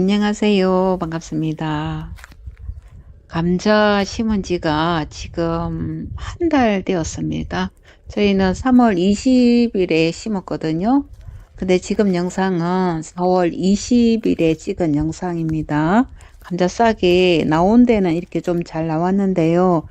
안녕하세요. 반갑습니다. 감자 심은 지가 지금 한 달 되었습니다. 저희는 3월 20일에 심었거든요. 근데 지금 영상은 4월 20일에 찍은 영상입니다. 감자 싹이 나온 데는 이렇게 좀 잘 나왔는데요.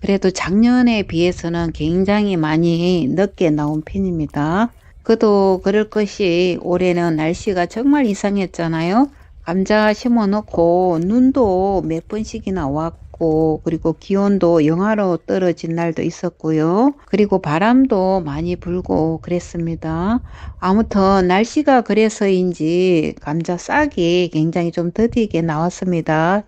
그래도 작년에 비해서는 굉장히 많이 늦게 나온 편입니다. 그도 그럴 것이 올해는 날씨가 정말 이상했잖아요. 감자 심어 놓고 눈도 몇 번씩이나 왔고 그리고 기온도 영하로 떨어진 날도 있었고요. 그리고 바람도 많이 불고 그랬습니다. 아무튼 날씨가 그래서인지 감자 싹이 굉장히 좀 더디게 나왔습니다.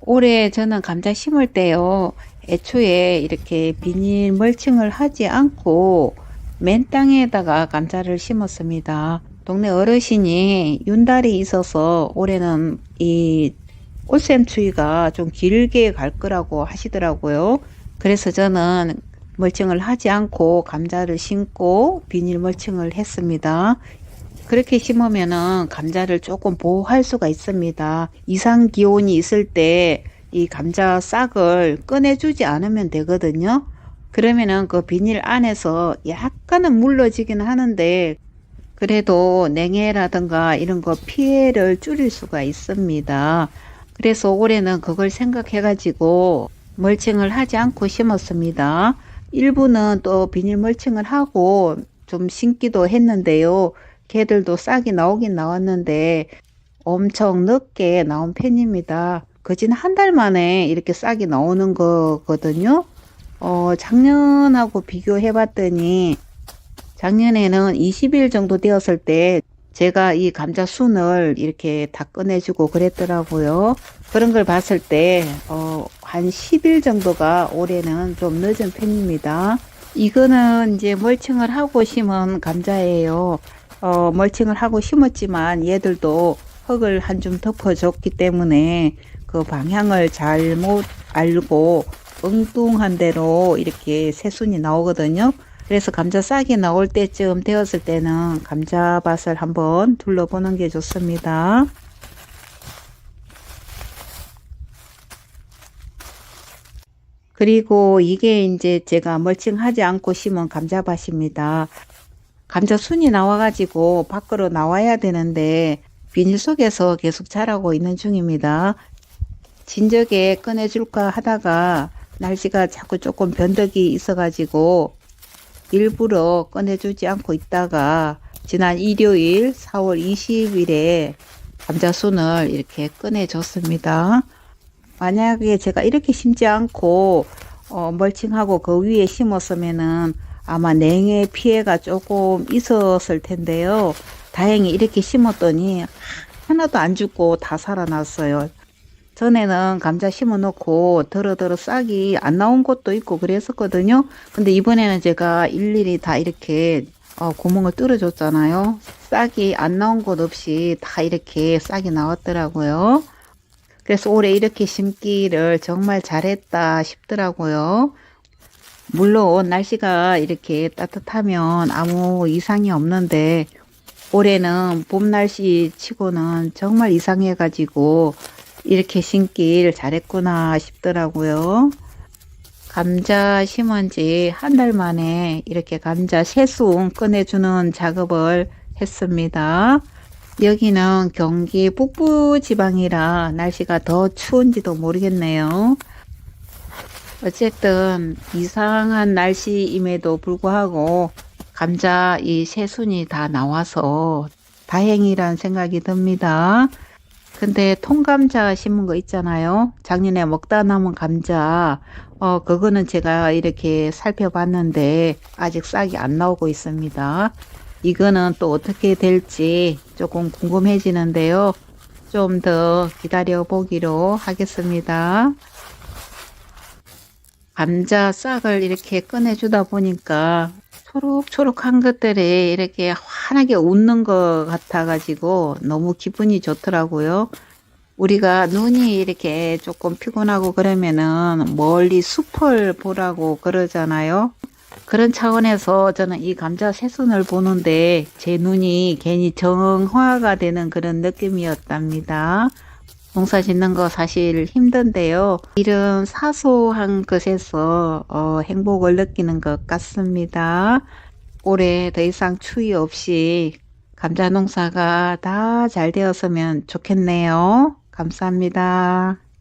올해 저는 감자 심을 때요. 애초에 이렇게 비닐 멀칭을 하지 않고 맨 땅에다가 감자를 심었습니다. 동네 어르신이 윤달이 있어서 올해는 이 꽃샘 추위가 좀 길게 갈 거라고 하시더라고요. 그래서 저는 멀칭을 하지 않고 감자를 심고 비닐 멀칭을 했습니다. 그렇게 심으면은 감자를 조금 보호할 수가 있습니다. 이상 기온이 있을 때 이 감자 싹을 꺼내주지 않으면 되거든요. 그러면은 그 비닐 안에서 약간은 물러지긴 하는데 그래도 냉해라든가 이런 거 피해를 줄일 수가 있습니다. 그래서 올해는 그걸 생각해 가지고 멀칭을 하지 않고 심었습니다. 일부는 또 비닐 멀칭을 하고 좀 심기도 했는데요. 개들도 싹이 나오긴 나왔는데 엄청 늦게 나온 편입니다. 거진 한 달 만에 이렇게 싹이 나오는 거거든요. 어, 작년하고 비교해 봤더니 작년에는 20일 정도 되었을 때 제가 이 감자 순을 이렇게 다 꺼내주고 그랬더라고요. 그런 걸 봤을 때, 어, 한 10일 정도가 올해는 좀 늦은 편입니다. 이거는 이제 멀칭을 하고 심은 감자예요. 어, 멀칭을 하고 심었지만 얘들도 흙을 한줌 덮어줬기 때문에 그 방향을 잘못 알고 엉뚱한 대로 이렇게 새순이 나오거든요. 그래서 감자 싹이 나올 때쯤 되었을 때는 감자밭을 한번 둘러보는 게 좋습니다. 그리고 이게 이제 제가 멀칭하지 않고 심은 감자밭입니다. 감자 순이 나와가지고 밖으로 나와야 되는데 비닐 속에서 계속 자라고 있는 중입니다. 진적에 꺼내줄까 하다가 날씨가 자꾸 조금 변덕이 있어가지고 일부러 꺼내주지 않고 있다가 지난 일요일 4월 20일에 감자순을 이렇게 꺼내줬습니다. 만약에 제가 이렇게 심지 않고 어, 멀칭하고 그 위에 심었으면은 아마 냉해 피해가 조금 있었을 텐데요. 다행히 이렇게 심었더니 하나도 안 죽고 다 살아났어요. 전에는 감자 심어 놓고 더러더러 싹이 안 나온 곳도 있고 그랬었거든요. 근데 이번에는 제가 일일이 다 이렇게 어, 구멍을 뚫어 줬잖아요. 싹이 안 나온 곳 없이 다 이렇게 싹이 나왔더라고요. 그래서 올해 이렇게 심기를 정말 잘했다 싶더라고요. 물론 날씨가 이렇게 따뜻하면 아무 이상이 없는데 올해는 봄 날씨 치고는 정말 이상해가지고 이렇게 심길 잘했구나 싶더라고요. 감자 심은 지 한 달 만에 이렇게 감자 새순 꺼내주는 작업을 했습니다. 여기는 경기 북부 지방이라 날씨가 더 추운지도 모르겠네요. 어쨌든 이상한 날씨임에도 불구하고 감자 이 새순이 다 나와서 다행이란 생각이 듭니다. 근데 통감자 심은 거 있잖아요. 작년에 먹다 남은 감자, 어, 그거는 제가 이렇게 살펴봤는데 아직 싹이 안 나오고 있습니다. 이거는 또 어떻게 될지 조금 궁금해지는데요. 좀 더 기다려 보기로 하겠습니다. 감자 싹을 이렇게 꺼내주다 보니까 초록초록한 것들이 이렇게 환하게 웃는 것 같아가지고 너무 기분이 좋더라고요. 우리가 눈이 이렇게 조금 피곤하고 그러면은 멀리 숲을 보라고 그러잖아요. 그런 차원에서 저는 이 감자 새순을 보는데 제 눈이 괜히 정화가 되는 그런 느낌이었답니다. 농사 짓는 거 사실 힘든데요. 이런 사소한 것에서 어, 행복을 느끼는 것 같습니다. 올해 더 이상 추위 없이 감자 농사가 다 잘 되었으면 좋겠네요. 감사합니다.